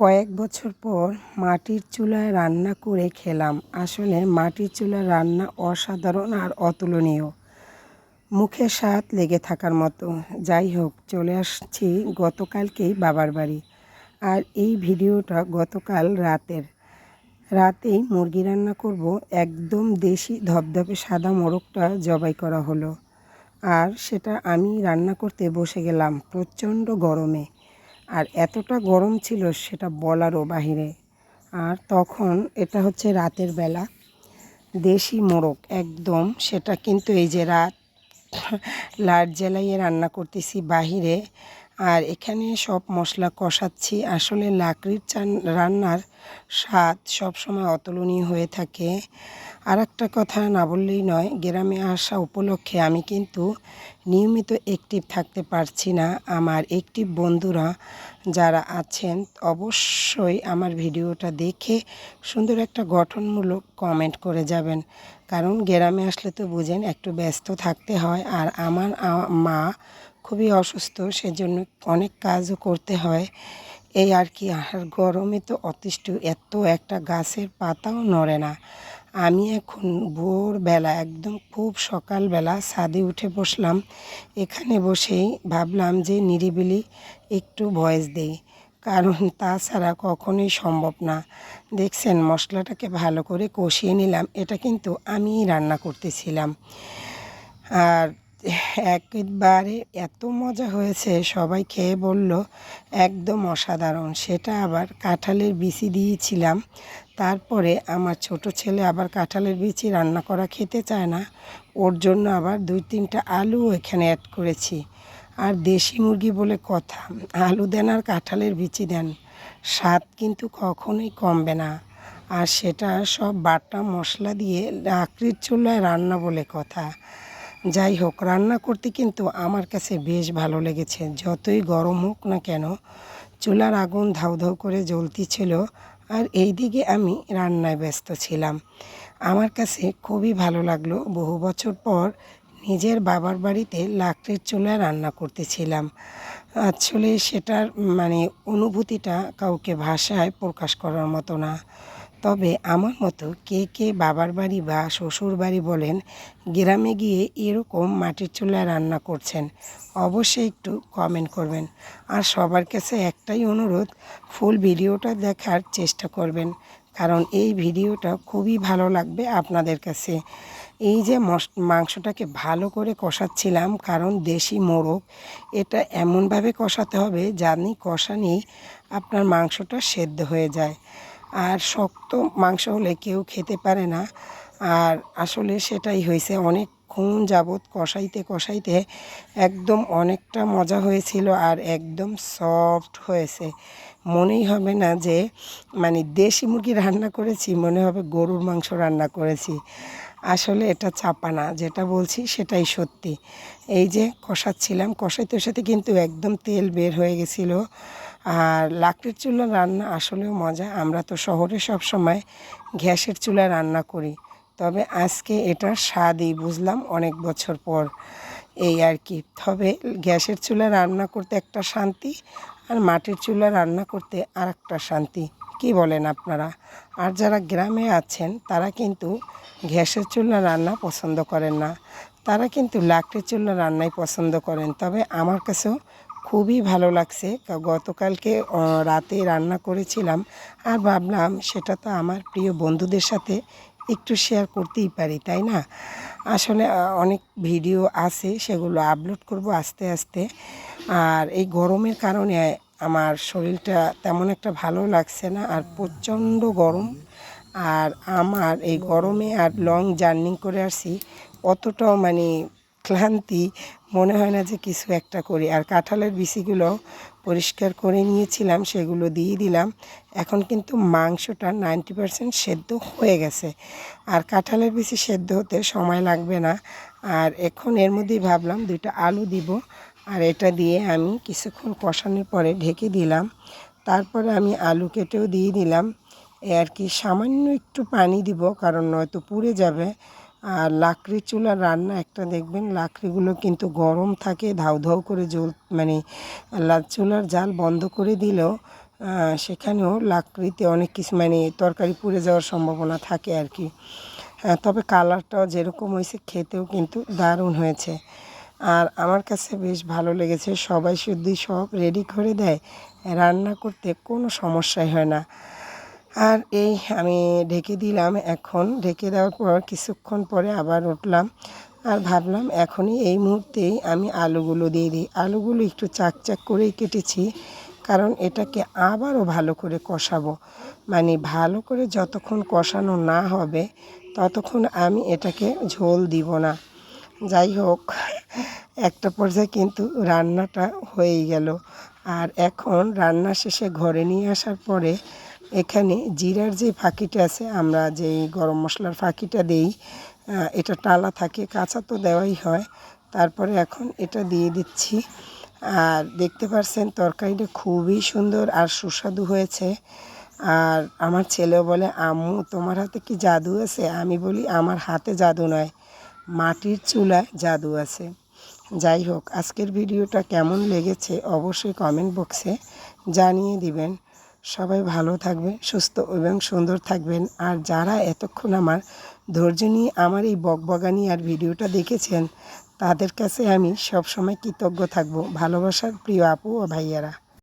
কয়েক বছর পর মাটির চুলায় রান্না করে খেলাম। আসলে মাটির চুলার রান্না অসাধারণ আর অতুলনীয়। মুখে স্বাদ লেগে থাকার মতো। যাই হোক, চলে আসছি গতকালকেই বাবার বাড়ি। আর এই ভিডিওটা গতকাল রাতের। রাতেই মুরগি রান্না করব একদম দেশি ধবধবে সাদা মোরগটা জবাই করা হলো। আর সেটা আমি রান্না করতে বসে গেলাম প্রচণ্ড গরমে। আর এতটা গরম ছিল সেটা বলারও বাহিরে। আর তখন এটা হচ্ছে রাতের বেলা। দেশি মোরগ একদম। সেটা কিন্তু এই যে রাত, লাট জ্বালাইয়ে রান্না করতেছি বাহিরে। আর এখানে সব মশলা কষাচ্ছি। আসলে লাকড়ির চান, রান্নার স্বাদ সবসময় অতুলনীয় হয়ে থাকে। আর একটা কথা না বললেই নয়, গ্রামে আসা উপলক্ষে আমি কিন্তু নিয়মিত অ্যাক্টিভ থাকতে পারছি না। আমার অ্যাক্টিভ বন্ধুরা যারা আছেন, অবশ্যই আমার ভিডিওটা দেখে সুন্দর একটা গঠনমূলক কমেন্ট করে যাবেন। কারণ গ্রামে আসলে তো বুঝেন, একটু ব্যস্ত থাকতে হয়। আর আমার মা খুবই অসুস্থ, সেজন্য অনেক কাজও করতে হয়। এই আর কি, আর গরমে তো অতিষ্ঠ, এত একটা গাছের পাতাও নড়ে না। আমি এখন ভোরবেলা, একদম খুব সকালবেলা ছাদে উঠে বসলাম। এখানে বসেই ভাবলাম যে নিরিবিলি একটু ভয়েস দেই, কারণ তাছাড়া কখনোই সম্ভব না। দেখছেন, মশলাটাকে ভালো করে কষিয়ে নিলাম, এটা কিন্তু আমিই রান্না করতেছিলাম। আর একবারে এত মজা হয়েছে, সবাই খেয়ে বলল, একদম অসাধারণ। সেটা আবার কাঁঠালের বিচি দিয়েছিলাম। তারপরে আমার ছোট ছেলে আবার কাঁঠালের বিচি রান্না করা খেতে চায় না। ওর জন্য আবার দুই তিনটা আলু এখানে অ্যাড করেছি। আর দেশি মুরগি বলে কথা, আলু দেন আর কাঁঠালের বিচি দেন। স্বাদ কিন্তু কখনোই কমবে না। আর সেটা সব বাটা মশলা দিয়ে লাকড়ির চুলায় রান্না বলে কথা। যাই হোক, রান্না করতে কিন্তু আমার কাছে বেশ ভালো লেগেছে। যতই গরম হোক না কেন, চুলার আগুন ধাউ ধাউ করে জ্বলতিছিল আর এইদিকে আমি রান্নায় ব্যস্ত ছিলাম। আমার কাছে খুবই ভালো লাগল। বহু বছর পর নিজের বাবার বাড়িতে লাকড়ির চুলায় রান্না করতেছিলাম। আসলে সেটার মানে অনুভূতিটা কাউকে ভাষায় প্রকাশ করার মতো না। তবে আমার মতো কে কে বাবার বাড়ি বা শ্বশুর বাড়ি বলেন, গ্রামে গিয়ে এরকম মাটির চুলায় রান্না করছেন, অবশ্যই একটু কমেন্ট করবেন। আর সবার কাছে একটাই অনুরোধ, ফুল ভিডিওটা দেখার চেষ্টা করবেন, কারণ এই ভিডিওটা খুবই ভালো লাগবে আপনাদের কাছে। এই যে মাংসটাকে ভালো করে কষাচ্ছিলাম, কারণ দেশি মোরগ, এটা এমনভাবে কষাতে হবে, জানি কষানি আপনার মাংসটা সেদ্ধ হয়ে যায়। আর শক্ত মাংস হলে কেউ খেতে পারে না। আর আসলে সেটাই হয়েছে, অনেকক্ষণ যাবৎ কষাইতে কষাইতে একদম অনেকটা মজা হয়েছিল আর একদম সফট হয়েছে। মনেই হবে না যে মানে দেশি মুরগি রান্না করেছি, মনে হবে গরুর মাংস রান্না করেছি। আসলে এটা চাপা না, যেটা বলছি সেটাই সত্যি। এই যে কষাচ্ছিলাম, কষাইতে সাথে কিন্তু একদম তেল বের হয়ে গেছিল। আর লাকড়ির চুলা রান্না আসলেও মজা। আমরা তো শহরে সব সময় গ্যাসের চুলা রান্না করি। তবে আজকে এটার স্বাদই বুঝলাম অনেক বছর পর এই আর কি। তবে গ্যাসের চুলা রান্না করতে একটা শান্তি আর মাটির চুলা রান্না করতে আর একটা শান্তি। কি বলেন আপনারা? আর যারা গ্রামে আছেন, তারা কিন্তু গ্যাসের চুলা রান্না পছন্দ করেন না। তারা কিন্তু লাকড়ির চুলা রান্নাই পছন্দ করেন। তবে আমার কাছেও খুবই ভালো লাগছে। গতকালকে রাতে রান্না করেছিলাম আর ভাবলাম সেটা তো আমার প্রিয় বন্ধুদের সাথে একটু শেয়ার করতেই পারি, তাই না? আসলে অনেক ভিডিও আছে সেগুলো আপলোড করব আস্তে আস্তে। আর এই গরমের কারণে আমার শরীরটা তেমন একটা ভালো লাগছে না, আর প্রচণ্ড গরম। আর আমার এই গরমে আর লং জার্নি করে আসছি, অতটাও মানে ক্লান্তি, মনে হয় না যে কিছু একটা করি। আর কাঁঠালের বিচিগুলো পরিষ্কার করে নিয়েছিলাম, সেগুলো দিয়ে দিলাম। এখন কিন্তু মাংসটা নাইনটি পারসেন্ট সেদ্ধ হয়ে গেছে। আর কাঁঠালের বিচি সেদ্ধ হতে সময় লাগবে না। আর এখন এর মধ্যেই ভাবলাম দুইটা আলু দিব। আর এটা দিয়ে আমি কিছুক্ষণ কষানোর পরে ঢেকে দিলাম। তারপরে আমি আলু কেটেও দিয়ে দিলাম। এ আর কি সামান্য একটু পানি দিব, কারণ নয়তো পুড়ে যাবে। আর লাকড়ির চুলার রান্না একটা দেখবেন লাকড়িগুলো কিন্তু গরম থাকে ধাউ ধাউ করে জ্বল মানে চুলার জাল বন্ধ করে দিলেও সেখানেও লাকড়িতে অনেক কিছু মানে তরকারি পুড়ে যাওয়ার সম্ভাবনা থাকে আর কি। হ্যাঁ, তবে কালারটাও যেরকম হয়েছে খেতেও কিন্তু দারুণ হয়েছে। আর আমার কাছে বেশ ভালো লেগেছে সবাই শুদ্ধি সব রেডি করে দেয় রান্না করতে কোনো সমস্যাই হয় না। আর এই আমি ঢেকে দিলাম এখন। ঢেকে দেওয়ার পর কিছুক্ষণ পরে আবার উঠলাম আর ভাবলাম এখনই এই মুহূর্তেই আমি আলুগুলো দিয়ে দিই। আলুগুলো একটু চাক চাক করেই কেটেছি কারণ এটাকে আবারও ভালো করে কষাবো। মানে ভালো করে যতক্ষণ কষানো না হবে ততক্ষণ আমি এটাকে ঝোল দিব না। যাই হোক, একটা পর্যায়ে কিন্তু রান্নাটা হয়েই গেল। আর এখন রান্না শেষে ঘরে নিয়ে আসার পরে এখানে জিরার যে ফাঁকিটা আছে, আমরা যেই গরম মশলার ফাঁকিটা দেই এটা টালা থাকে, কাঁচা তো দেওয়াই হয়। তারপরে এখন এটা দিয়ে দিচ্ছি। আর দেখতে পাচ্ছেন তরকারিটা খুবই সুন্দর আর সুস্বাদু হয়েছে। আর আমার ছেলেও বলে, আম্মু, তোমার হাতে কি জাদু আছে? আমি বলি, আমার হাতে জাদু নয়, মাটির চুলায় জাদু আছে। যাই হোক, আজকের ভিডিওটা কেমন লেগেছে অবশ্যই কমেন্ট বক্সে জানিয়ে দিবেন। সবাই ভালো থাকবেন, সুস্থ এবং সুন্দর থাকবেন। আর যারা এতক্ষণ আমার ধৈর্য নিয়ে আমার এই বকবগানি আর ভিডিওটা দেখেছেন, তাদের কাছে আমি সবসময় কৃতজ্ঞ থাকব। ভালোবাসার প্রিয় আপু ও ভাইয়ারা।